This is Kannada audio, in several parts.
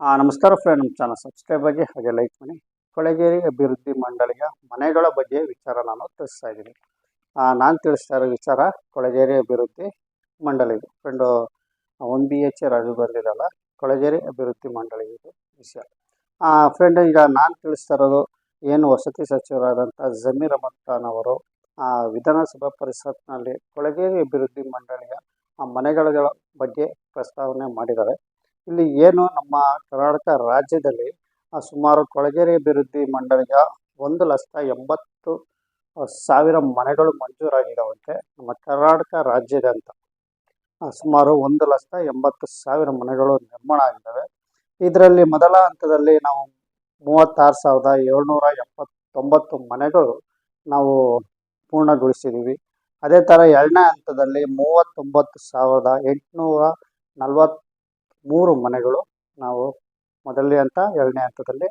ನಮಸ್ಕಾರ ಫ್ರೆಂಡ್, ನಮ್ಮ ಚಾನಲ್ ಸಬ್ಸ್ಕ್ರೈಬ್ ಆಗಿ ಹಾಗೆ ಲೈಕ್ ಮಾಡಿ. ಕೊಳಗೇರಿ ಅಭಿವೃದ್ಧಿ ಮಂಡಳಿಯ ಮನೆಗಳ ಬಗ್ಗೆ ವಿಚಾರ ನಾನು ತಿಳಿಸ್ತಾ ಇದ್ದೀನಿ. ನಾನು ತಿಳಿಸ್ತಾ ಇರೋ ವಿಚಾರ ಕೊಳಗೇರಿ ಅಭಿವೃದ್ಧಿ ಮಂಡಳಿದು friend, one B H Raju ಬಂದಿದ್ದಲ್ಲ ಕೊಳಗೇರಿ ಅಭಿವೃದ್ಧಿ ಮಂಡಳಿ ಇದು ವಿಷಯ. ಫ್ರೆಂಡ್, ಈಗ ನಾನು ತಿಳಿಸ್ತಾ ಇರೋದು ಏನು ವಸತಿ ಸಚಿವರಾದಂಥ ಜಮೀರ್ ಅಹಮದ್ ಖಾನ್ ಅವರು ವಿಧಾನಸಭಾ ಪರಿಷತ್ನಲ್ಲಿ ಕೊಳಗೇರಿ ಅಭಿವೃದ್ಧಿ ಮಂಡಳಿಯ ಮನೆಗಳ ಬಗ್ಗೆ ಪ್ರಸ್ತಾವನೆ ಮಾಡಿದ್ದಾರೆ. ಇಲ್ಲಿ ಏನು ನಮ್ಮ ಕರ್ನಾಟಕ ರಾಜ್ಯದಲ್ಲಿ ಸುಮಾರು ಕೊಳಗೇರಿ ಅಭಿವೃದ್ಧಿ ಮಂಡಳಿಯ ಒಂದು ಲಕ್ಷ ಎಂಬತ್ತು ಸಾವಿರ ಮನೆಗಳು ಮಂಜೂರಾಗಿದ್ದಾವಂತೆ ನಮ್ಮ ಕರ್ನಾಟಕ ರಾಜ್ಯದ ಅಂತ. ಸುಮಾರು ಒಂದು ಲಕ್ಷ ಎಂಬತ್ತು ಸಾವಿರ ಮನೆಗಳು ನಿರ್ಮಾಣ ಆಗಿದ್ದಾವೆ. ಇದರಲ್ಲಿ ಮೊದಲ ಹಂತದಲ್ಲಿ ನಾವು ಮೂವತ್ತಾರು ಸಾವಿರದ ಏಳ್ನೂರ ಎಪ್ಪತ್ತೊಂಬತ್ತು ಮನೆಗಳು ನಾವು ಪೂರ್ಣಗೊಳಿಸಿದ್ದೀವಿ. ಅದೇ ಥರ ಎರಡನೇ ಹಂತದಲ್ಲಿ ಮೂವತ್ತೊಂಬತ್ತು ಸಾವಿರದ ಎಂಟುನೂರ ನಲವತ್ತ್ಮೂರು ಮನೆಗಳು ನಾವು ಮೊದಲನೇ ಹಂತ ಎರಡನೇ ಹಂತದಲ್ಲಿ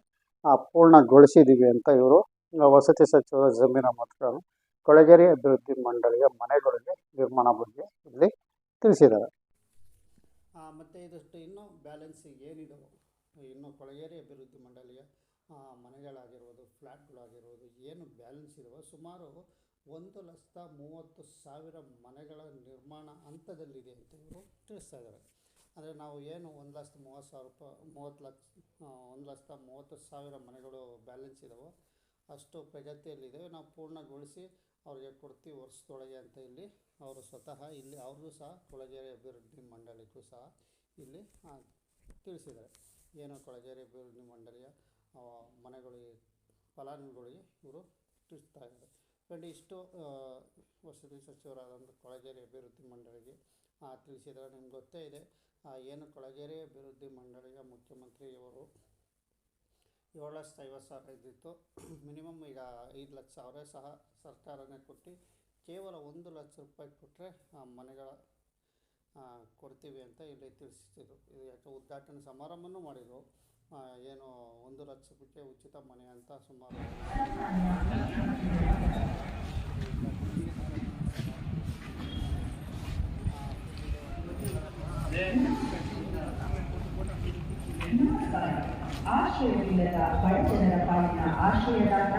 ಪೂರ್ಣಗೊಳಿಸಿದ್ದೀವಿ ಅಂತ ಇವರು ವಸತಿ ಸಚಿವ ಜಮೀನ ಖಾನ್ ಕೊಳಗೇರಿ ಅಭಿವೃದ್ಧಿ ಮಂಡಳಿಯ ಮನೆಗಳಿಗೆ ನಿರ್ಮಾಣ ಬಗ್ಗೆ ಇಲ್ಲಿ ತಿಳಿಸಿದ್ದಾರೆ. ಮತ್ತು ಇದಷ್ಟು ಇನ್ನೂ ಬ್ಯಾಲೆನ್ಸ್ ಏನಿದೆ ಇನ್ನು ಕೊಳಗೇರಿ ಅಭಿವೃದ್ಧಿ ಮಂಡಳಿಯ ಮನೆಗಳಾಗಿರ್ಬೋದು ಫ್ಲ್ಯಾಟ್ಗಳಾಗಿರ್ಬೋದು ಏನು ಬ್ಯಾಲೆನ್ಸ್ ಇರುವ ಸುಮಾರು ಒಂದು ಲಕ್ಷ ಮೂವತ್ತು ಸಾವಿರ ಮನೆಗಳ ನಿರ್ಮಾಣ ಹಂತದಲ್ಲಿದೆ ಅಂತ ಇವರು ತಿಳಿಸ್ತಾ ಇದ್ದಾರೆ. ಅಂದರೆ ನಾವು ಏನು ಒಂದು ಲಕ್ಷದ ಮೂವತ್ತು ಸಾವಿರ ರೂಪಾಯಿ ಮೂವತ್ತು ಲಕ್ಷ ಒಂದು ಲಕ್ಷದ ಮೂವತ್ತು ಸಾವಿರ ಮನೆಗಳು ಬ್ಯಾಲೆನ್ಸ್ ಇದ್ದಾವೋ ಅಷ್ಟು ಪ್ರಗತಿಯಲ್ಲಿದೆ. ನಾವು ಪೂರ್ಣಗೊಳಿಸಿ ಅವ್ರಿಗೆ ಕೊಡ್ತೀವಿ ವರ್ಷದೊಳಗೆ ಅಂತ ಇಲ್ಲಿ ಅವರು ಸ್ವತಃ ಇಲ್ಲಿ ಅವ್ರಿಗೂ ಸಹ ಕೊಳಗೇರಿ ಅಭಿವೃದ್ಧಿ ಮಂಡಳಿಗೂ ಸಹ ಇಲ್ಲಿ ತಿಳಿಸಿದ್ದಾರೆ. ಏನು ಕೊಳಗೇರಿ ಅಭಿವೃದ್ಧಿ ಮಂಡಳಿಯ ಮನೆಗಳಿಗೆ ಫಲಾನುಭವಿಗಳಿಗೆ ಇವರು ತಿಳಿಸ್ತಾ ಇದ್ದಾರೆ. ಫ್ರೆಂಡ್ ಇಷ್ಟು ವಸತಿ ಸಚಿವರಾದಂಥ ಕೊಳಗೇರಿ ಅಭಿವೃದ್ಧಿ ಮಂಡಳಿಗೆ ಆ, ತಿಳಿಸಿದ್ದಾರೆ. ನಿಮ್ಗೆ ಗೊತ್ತೇ ಇದೆ. ಏನು ಕೊಳಗೇರಿ ಅಭಿವೃದ್ಧಿ ಮಂಡಳಿಯ ಮುಖ್ಯಮಂತ್ರಿಯವರು ಏಳು ಲಕ್ಷ ಐವತ್ತು ಸಾವಿರ ಇದ್ದಿತ್ತು. ಮಿನಿಮಮ್ ಈಗ ಐದು ಲಕ್ಷ ಅವರೇ ಸಹ ಸರ್ಕಾರನೇ ಕೊಟ್ಟು, ಕೇವಲ ಒಂದು ಲಕ್ಷ ರೂಪಾಯಿ ಕೊಟ್ಟರೆ ಮನೆಗಳ ಕೊಡ್ತೀವಿ ಅಂತ ಇಲ್ಲಿ ತಿಳಿಸಿದ್ರು. ಇದು ಯಾಕೆ ಉದ್ಘಾಟನೆ ಸಮಾರಂಭನೂ ಮಾಡಿದರು. ಏನು ಒಂದು ಲಕ್ಷ ರೂಪಾಯಿ ಉಚಿತ ಮನೆ ಅಂತ ಸುಮಾರು. ಆಶ್ರಯವಿಲ್ಲದ ಬಡಜನರ ಪಾಲಿನ ಆಶ್ರಯದಾತ,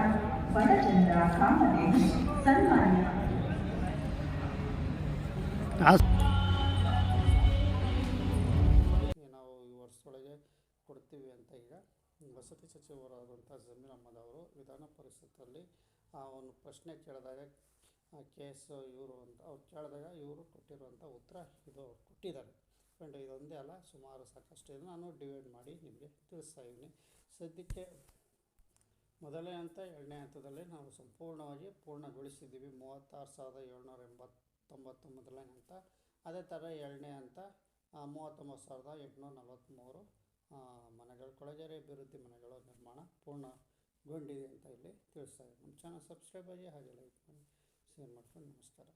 ಬಡಜನರ ಕಾಮಧೇನು ಸನ್ಮಾನ್ಯ. ನಾವು ಈ ವರ್ಷದೊಳಗೆ ಕೊಡ್ತೀವಿ ಅಂತ ಈಗ ವಸತಿ ಸಚಿವರಾದಂಥ ಜಮೀರ್ ಅಹಮದ್ ಅವರು ವಿಧಾನ ಪರಿಷತ್ತಲ್ಲಿ ಆ ಒಂದು ಪ್ರಶ್ನೆ ಕೇಳಿದಾಗ ಕೆ ಎಸ್ ಇವರು ಅಂತ ಅವ್ರು ಕೇಳಿದಾಗ ಇವರು ಕೊಟ್ಟಿರುವಂಥ ಉತ್ತರ ಇದು ಅವ್ರು ಕೊಟ್ಟಿದ್ದಾರೆ. ಫ್ರೆಂಡ್ ಇದೊಂದೇ ಅಲ್ಲ, ಸುಮಾರು ಸಾಕಷ್ಟು ನಾನು ಡಿವೈಡ್ ಮಾಡಿ ನಿಮಗೆ ತಿಳಿಸ್ತಾ ಇದ್ದೀನಿ. ಸದ್ಯಕ್ಕೆ ಮೊದಲನೇ ಹಂತ, ಎರಡನೇ ಹಂತದಲ್ಲಿ ನಾವು ಸಂಪೂರ್ಣವಾಗಿ ಪೂರ್ಣಗೊಳಿಸಿದ್ದೀವಿ. ಮೂವತ್ತಾರು ಸಾವಿರದ ಏಳ್ನೂರ ಎಂಬತ್ತೊಂಬತ್ತು ಮೊದಲನೇ ಹಂತ, ಅದೇ ಥರ ಎರಡನೇ ಹಂತ ಮೂವತ್ತೊಂಬತ್ತು ಸಾವಿರದ ಎಂಟುನೂರ ನಲವತ್ತ್ಮೂರು ಮನೆಗಳು, ಕೊಳಗೇರಿ ಅಭಿವೃದ್ಧಿ ಮನೆಗಳ ನಿರ್ಮಾಣ ಪೂರ್ಣಗೊಂಡಿದೆ ಅಂತ ಇಲ್ಲಿ ತಿಳಿಸ್ತಾ ಇದ್ದೀನಿ. ನಮ್ಮ ಚಾನಲ್ ಸಬ್ಸ್ಕ್ರೈಬ್ ಆಗಿ ಹಾಗೆ ಲೈಕ್ ಮಾಡಿ ಶೇರ್ ಮಾಡ್ಕೊಂಡು ನಮಸ್ಕಾರ.